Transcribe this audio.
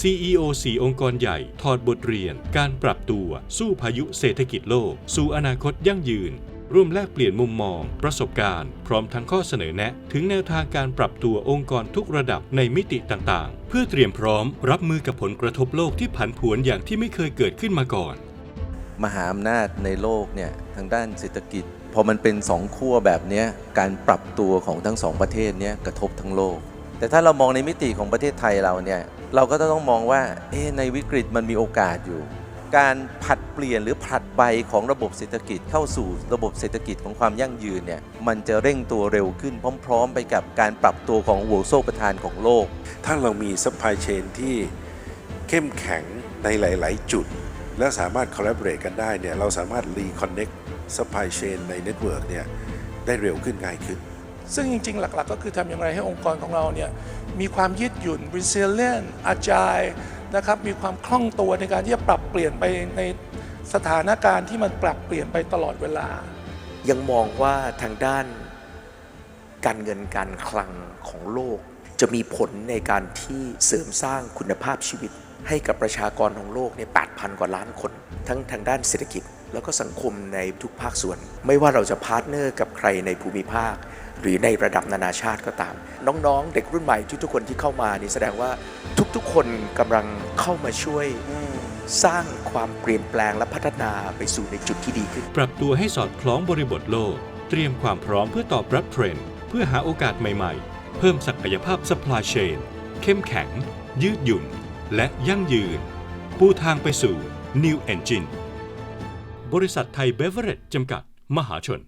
CEO 4องค์กรใหญ่ถอดบทเรียน การปรับตัว สู้พายุเศรษฐกิจโลก สู่อนาคตยั่งยืน ร่วมแลกเปลี่ยนมุมมอง ประสบการณ์ พร้อมทั้งข้อเสนอแนะ ถึงแนวทางการปรับตัวองค์กรทุกระดับในมิติต่างๆ เพื่อเตรียมพร้อม รับมือกับผลกระทบโลกที่ผันผวนอย่างที่ไม่เคยเกิดขึ้นมาก่อน มหาอำนาจในโลกเนี่ยทางด้านเศรษฐกิจพอมันเป็นสองขั้วแบบนี้การปรับตัวของทั้งสองประเทศเนี้ยกระทบทั้งโลก แต่ถ้าเรามองในมิติของประเทศไทยเราเนี่ย เราก็ต้องมองว่าในวิกฤตมันมีโอกาสอยู่ การผัดเปลี่ยนหรือผลัดใบของระบบเศรษฐกิจเข้าสู่ระบบเศรษฐกิจของความยั่งยืนเนี่ยมันจะเร่งตัวเร็วขึ้นพร้อม ๆ ไปกับการปรับตัวของหัวโซ่ประทานของโลก ถ้าเรามีซัพพลายเชนที่เข้มแข็งในหลาย ๆ จุด และสามารถ collaborate กันได้เนี่ยเราสามารถ reconnect supply chain ใน network เนี่ยได้เร็วขึ้นง่ายขึ้น ซึ่งจริงๆ หลัก ๆ ก็คือทำอย่างไรให้องค์กรของเราเนี่ยมีความยืดหยุ่น resilient agile นะครับมีความคล่องตัวในการที่จะปรับเปลี่ยนไปในสถานการณ์ที่มันปรับเปลี่ยนไปตลอดเวลา ยังมองว่าทางด้านการเงินการคลังของโลก จะมีผลในการที่เสริมสร้างคุณภาพชีวิต ให้กับประชากรของโลกเนี่ย8,000 กว่าล้านคน ทั้งทางด้านเศรษฐกิจ แล้วก็สังคมในทุกภาคส่วน ไม่ว่าเราจะพาร์ทเนอร์กับใครในภูมิภาค หรือในระดับนานาชาติก็ตาม น้องๆ เด็กรุ่นใหม่ทุกๆคนที่เข้ามานี่แสดงว่าทุกๆ คนกำลังเข้ามาช่วยสร้างความเปลี่ยนแปลงและพัฒนาไปสู่ในจุดที่ดีขึ้น ปรับตัวให้สอดคล้องบริบทโลก เตรียมความพร้อมเพื่อตอบรับเทรนด์เพื่อหาโอกาสใหม่ๆ เพิ่มศักยภาพ supply chain เข้มแข็ง ยืดหยุ่น และยั่งยืน ปูทางไปสู่ New Engine บริษัทไทยเบเวอร์เรจจำกัด มหาชน